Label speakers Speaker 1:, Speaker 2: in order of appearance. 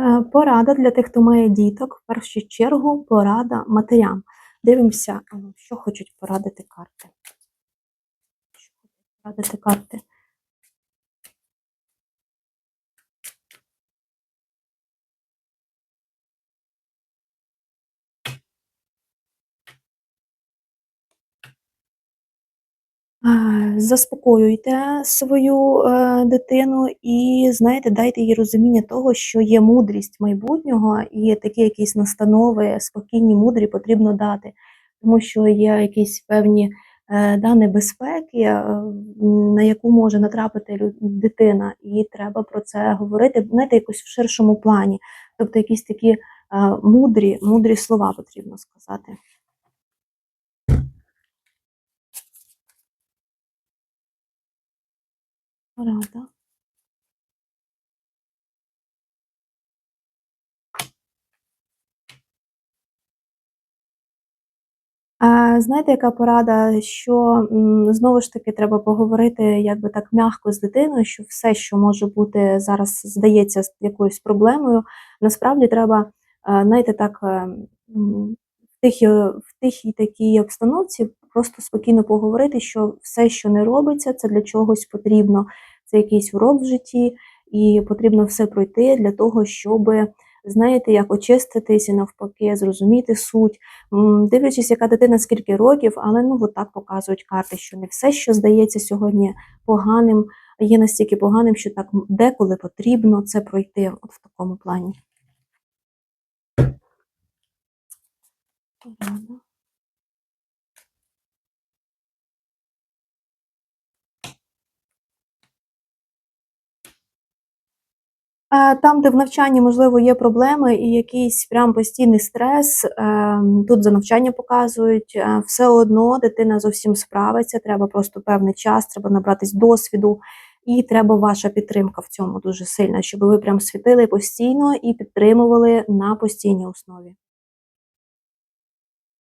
Speaker 1: Е, Порада для тих, хто має діток. В першу чергу порада матерям. Дивимося, ну, що хочуть порадити карти. Що хочуть порадити карти? Заспокоюйте свою е, дитину і, знаєте, дайте їй розуміння того, що є мудрість майбутнього, і такі якісь настанови, спокійні, мудрі потрібно дати, тому що є якісь певні е, да, небезпеки, е, на яку може натрапити дитина, і треба про це говорити, знаєте, якось в ширшому плані. Тобто якісь такі мудрі, мудрі слова потрібно сказати. Порада. А, знаєте, яка порада, що знову ж таки треба поговорити якби так м'яко з дитиною, що все, що може бути зараз, здається якоюсь проблемою, насправді треба, е, знаєте, так е, в тихій, в тихій такій обстановці просто спокійно поговорити, що все, що не робиться, це для чогось потрібно. Це якийсь урок в житті, і потрібно все пройти для того, щоб, знаєте, як очиститись і навпаки, зрозуміти суть. Дивлячись, яка дитина скільки років, але ну от так показують карти, що не все, що здається сьогодні поганим, є настільки поганим, що так деколи потрібно це пройти от в такому плані. Там, де в навчанні, можливо, є проблеми і якийсь прям постійний стрес, ем, тут за навчання показують, е, все одно дитина зовсім справиться, треба просто певний час, треба набратись досвіду, і треба ваша підтримка в цьому дуже сильна, щоб ви прям світили постійно і підтримували на постійній основі.